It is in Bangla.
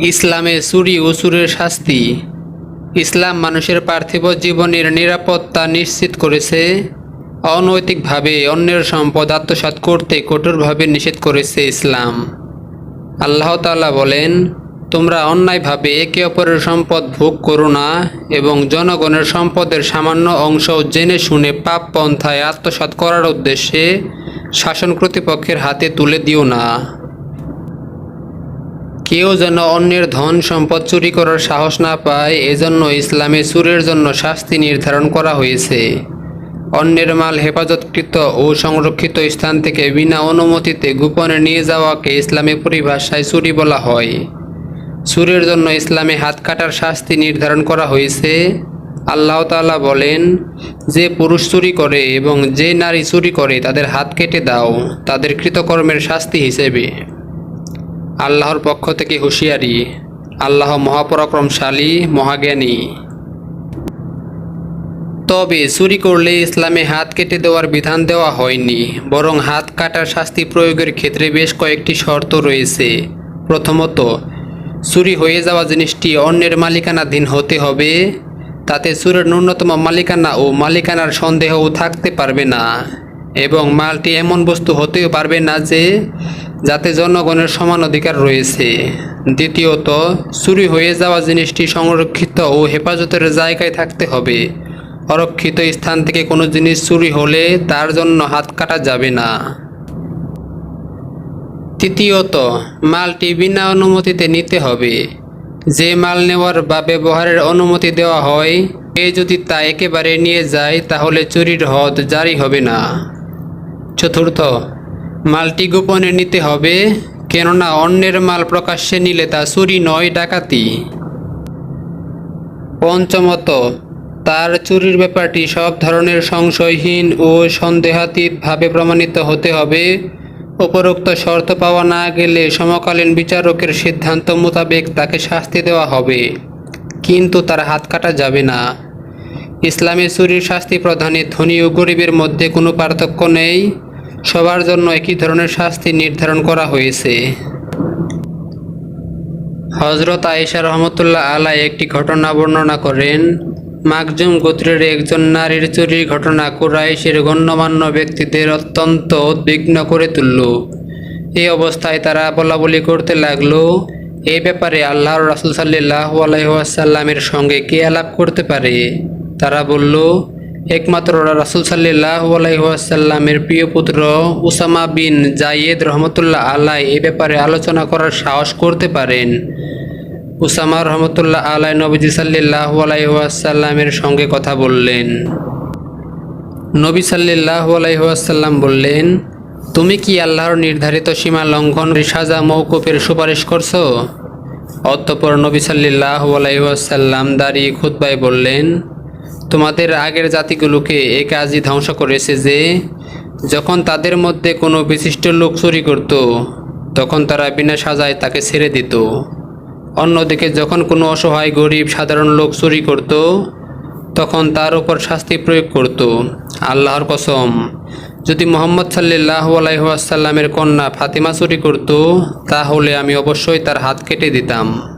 ইসলামে চুরি ও চুরের শাস্তি। ইসলাম মানুষের পার্থিব জীবনের নিরাপত্তা নিশ্চিত করেছে, অনৈতিকভাবে অন্যের সম্পদ আত্মসাৎ করতে কঠোরভাবে নিষেধ করেছে ইসলাম। আল্লাহ তাআলা বলেন, তোমরা অন্যায়ভাবে একে অপরের সম্পদ ভোগ করো না এবং জনগণের সম্পদের সামান্য অংশ জেনে শুনে পাপ পন্থায় আত্মসাৎ করার উদ্দেশ্যে শাসন কর্তৃপক্ষের হাতে তুলে দিও না। কেউ যেন অন্যের ধন সম্পদ চুরি করার সাহস না পায়, এজন্য ইসলামে চুরের জন্য শাস্তি নির্ধারণ করা হয়েছে। অন্যের মাল হেফাজতকৃত ও সংরক্ষিত স্থান থেকে বিনা অনুমতিতে গোপনে নিয়ে যাওয়াকে ইসলামী পরিভাষায় চুরি বলা হয়। চুরের জন্য ইসলামে হাত কাটার শাস্তি নির্ধারণ করা হয়েছে। আল্লাহ তাআলা বলেন, যে পুরুষ চুরি করে এবং যে নারী চুরি করে তাদের হাত কেটে দাও, তাদের কৃতকর্মের শাস্তি হিসেবে। আল্লাহর পক্ষ থেকে হুঁশিয়ারি, আল্লাহ মহাপরাক্রমশালী, মহাজ্ঞানী। তবে চুরি করলে ইসলামে হাত কেটে দেওয়ার বিধান দেওয়া হয়নি, বরং হাত কাটার শাস্তি প্রয়োগের ক্ষেত্রে বেশ কয়েকটি শর্ত রয়েছে। প্রথমত, চুরি হয়ে যাওয়া জিনিসটি অন্যের মালিকানাধীন হতে হবে, তাতে চুরের ন্যূনতম মালিকানা ও মালিকানার সন্দেহও থাকতে পারবে না, এবং মালটি এমন বস্তু হতেও পারবে না যে যাতে জনগণের সমান অধিকার রয়েছে। দ্বিতীয়ত, চুরি হয়ে যাওয়া জিনিসটি সংরক্ষিত ও হেফাজতের জায়গায় থাকতে হবে। অরক্ষিত স্থান থেকে কোনো জিনিস চুরি হলে তার জন্য হাত কাটা যাবে না। তৃতীয়ত, মালটি বিনা অনুমতিতে নিতে হবে। যে মাল নেওয়ার বা ব্যবহারের অনুমতি দেওয়া হয় এ যদি তা একেবারে নিয়ে যায়, তাহলে চুরির হদ জারি হবে না। চতুর্থ মালটি গোপনে নিতে হবে, কেননা অন্যের মাল প্রকাশ্যে নিলে তা চুরি নয়, ডাকাতি। পঞ্চমত, তার চুরির ব্যাপারটি সব ধরনের সংশয়হীন ও সন্দেহাতীতভাবে প্রমাণিত হতে হবে। উপরোক্ত শর্ত পাওয়া না গেলে সমকালীন বিচারকের সিদ্ধান্ত মোতাবেক তাকে শাস্তি দেওয়া হবে, কিন্তু তার হাত কাটা যাবে না। ইসলামে চুরির শাস্তি প্রদানে ধনী ও গরিবের মধ্যে কোনো পার্থক্য নেই। সবার জন্য একই ধরনের শাস্তি নির্ধারণ করা হয়েছে। হজরত আয়েশা রহমতুল্লাহ আলাই একটি ঘটনা বর্ণনা করেন মাকজুম গোত্রের একজন নারীর চুরির ঘটনা কুরাইশের গণ্যমান্য ব্যক্তিদের অত্যন্ত উদ্বিগ্ন করে তুলল। এই অবস্থায় তারা বলাবলি করতে লাগল এই ব্যাপারে আল্লাহর রাসুল সাল্লাহ আলাইসাল্লামের সঙ্গে কে আলাপ করতে পারে? তারা বলল একমাত্র রাসুল সাল্লাহ আলাইসাল্লামের প্রিয় পুত্র উসামা বিন জাইয়েদ রহমতুল্লাহ আলাই এ ব্যাপারে আলোচনা করার সাহস করতে পারেন। উসামা রহমতুল্লাহ আলাই নবীজি সাল্লাহ আলাইসাল্লামের সঙ্গে কথা বললেন। নবী সাল্লাহ আলাইসাল্লাম বললেন, তুমি কি আল্লাহর নির্ধারিত সীমা লঙ্ঘন, সাজা মৌকুফের সুপারিশ করছ? অতঃপর নবী সাল্লাহ আলাইসাল্লাম দাঁড়িয়ে খুতবায় বললেন তোমাদের আগের জাতিগুলোকে এ কাজই ধ্বংস করেছে যে, যখন তাদের মধ্যে কোনো বিশিষ্ট লোক চুরি করত, তখন তারা বিনা সাজায় তাকে ছেড়ে দিত। অন্যদিকে, যখন কোনো অসহায়, গরিব, সাধারণ লোক চুরি করত, তখন তার উপর শাস্তি প্রয়োগ করত। আল্লাহর কসম, যদি মোহাম্মদ সাল্লাহ আলাইসাল্লামের কন্যা ফাতিমা চুরি করত, তাহলে আমি অবশ্যই তার হাত কেটে দিতাম।